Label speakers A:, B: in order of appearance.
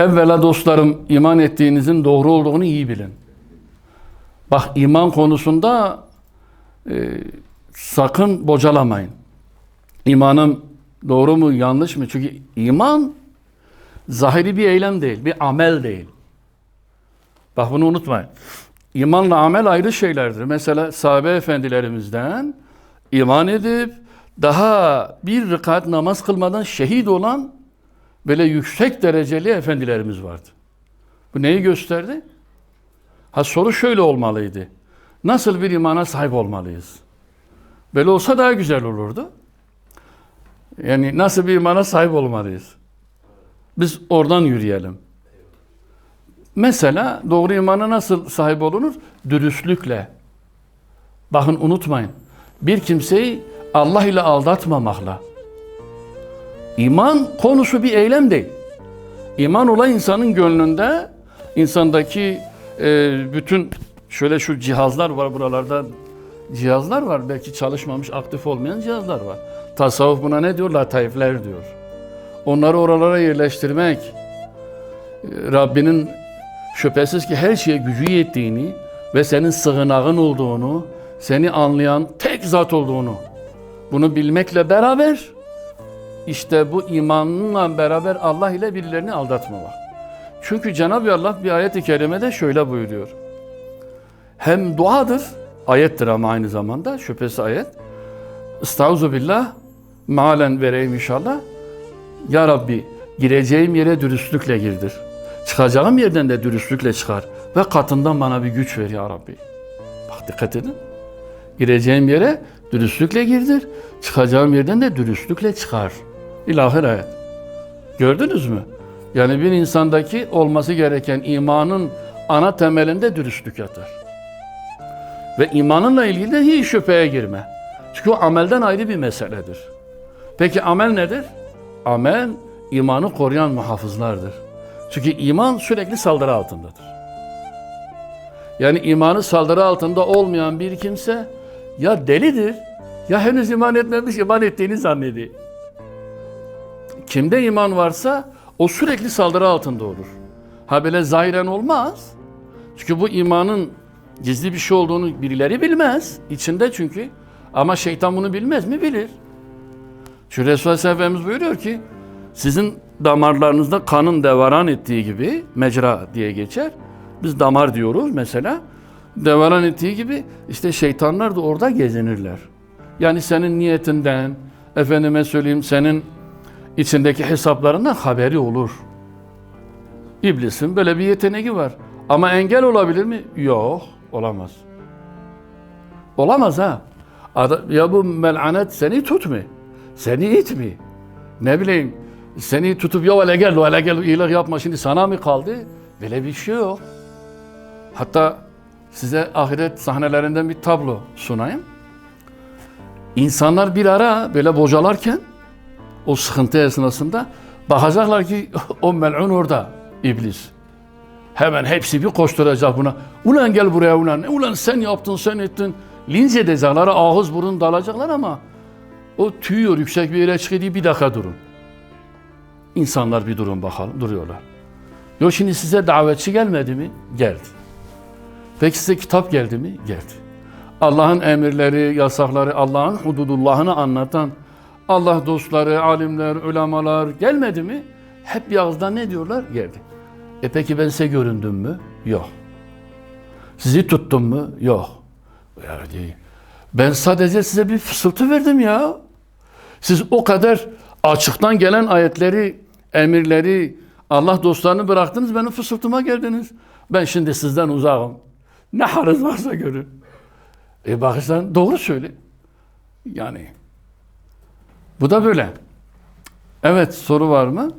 A: Evvela dostlarım iman ettiğinizin doğru olduğunu iyi bilin. Bak iman konusunda e, sakın bocalamayın. İmanım doğru mu yanlış mı? Çünkü iman zahiri bir eylem değil, bir amel değil. Bak bunu unutmayın. İmanla amel ayrı şeylerdir. Mesela sahabe efendilerimizden iman edip daha bir rekat namaz kılmadan şehit olan böyle yüksek dereceli efendilerimiz vardı. Bu neyi gösterdi? Ha soru şöyle olmalıydı. Nasıl bir imana sahip olmalıyız? Böyle olsa daha güzel olurdu. Yani nasıl bir imana sahip olmalıyız? Biz oradan yürüyelim. Mesela doğru imana nasıl sahip olunur? Dürüstlükle. Bakın unutmayın. Bir kimseyi Allah ile aldatmamakla. İman konusu bir eylem değil. İman olan insanın gönlünde, insandaki e, bütün şöyle şu cihazlar var buralarda cihazlar var. Belki çalışmamış, aktif olmayan cihazlar var. Tasavvuf buna ne diyor? Lataifler diyor. Onları oralara yerleştirmek, Rabbinin şüphesiz ki her şeye gücü yettiğini ve senin sığınağın olduğunu, seni anlayan tek zat olduğunu bunu bilmekle beraber işte bu imanla beraber Allah ile birilerini aldatmamak. Çünkü Cenab-ı Allah bir ayet-i kerimede şöyle buyuruyor. Hem duadır, ayettir ama aynı zamanda şüphesiz ayet. Estaizu billah, mealen vereyim inşallah. Ya Rabbi gireceğim yere dürüstlükle girdir. Çıkacağım yerden de dürüstlükle çıkar. Ve katından bana bir güç ver ya Rabbi. Bak dikkat edin. Gireceğim yere dürüstlükle girdir. Çıkacağım yerden de dürüstlükle çıkar. İlahi ayet. Gördünüz mü? Yani bir insandaki olması gereken imanın ana temelinde dürüstlük yatar. Ve imanınla ilgili de hiç şüpheye girme. Çünkü o amelden ayrı bir meseledir. Peki amel nedir? Amel imanı koruyan muhafızlardır. Çünkü iman sürekli saldırı altındadır. Yani imanı saldırı altında olmayan bir kimse ya delidir ya henüz iman etmemiş iman ettiğini zannediyor. Kimde iman varsa o sürekli saldırı altında olur. Ha böyle zahiren olmaz. Çünkü bu imanın gizli bir şey olduğunu birileri bilmez. İçinde çünkü. Ama şeytan bunu bilmez mi? Bilir. Şu Resulullah Efendimiz buyuruyor ki sizin damarlarınızda kanın devaran ettiği gibi mecra diye geçer. Biz damar diyoruz mesela. Devaran ettiği gibi işte şeytanlar da orada gezinirler. Yani senin niyetinden, efendime söyleyeyim senin içindeki hesaplarından haberi olur. İblisin böyle bir yeteneği var. Ama engel olabilir mi? Yok, olamaz. Olamaz ha. Ada- Ya bu melanet seni tut mu? Seni it mi? Ne bileyim seni tutup ya hele gel hele gel iyilik yapma şimdi sana mı kaldı? Böyle bir şey yok. Hatta size ahiret sahnelerinden bir tablo sunayım. İnsanlar bir ara böyle bocalarken o sıkıntı esnasında bakacaklar ki o melun orada iblis. Hemen hepsi bir koşturacak buna. Ulan gel buraya ulan. Ulan sen yaptın sen ettin. Linç edecekler. Ağız burun dalacaklar ama o tüyüyor yüksek bir yere çıkıyor bir dakika durun. İnsanlar bir durun bakalım. Duruyorlar. Yok şimdi size davetçi gelmedi mi? Geldi. Peki size kitap geldi mi? Geldi. Allah'ın emirleri, yasakları, Allah'ın hududullahını anlatan Allah dostları, alimler, ulemalar gelmedi mi? Hep bir ağızdan ne diyorlar? Geldi. E peki ben size göründüm mü? Yok. Sizi tuttum mu? Yok. Yani ben sadece size bir fısıltı verdim ya. Siz o kadar açıktan gelen ayetleri, emirleri, Allah dostlarını bıraktınız, benim fısıltıma geldiniz. Ben şimdi sizden uzağım. Ne haliniz varsa görün. E bakırsan doğru söyle. Yani bu da böyle. Evet soru var mı?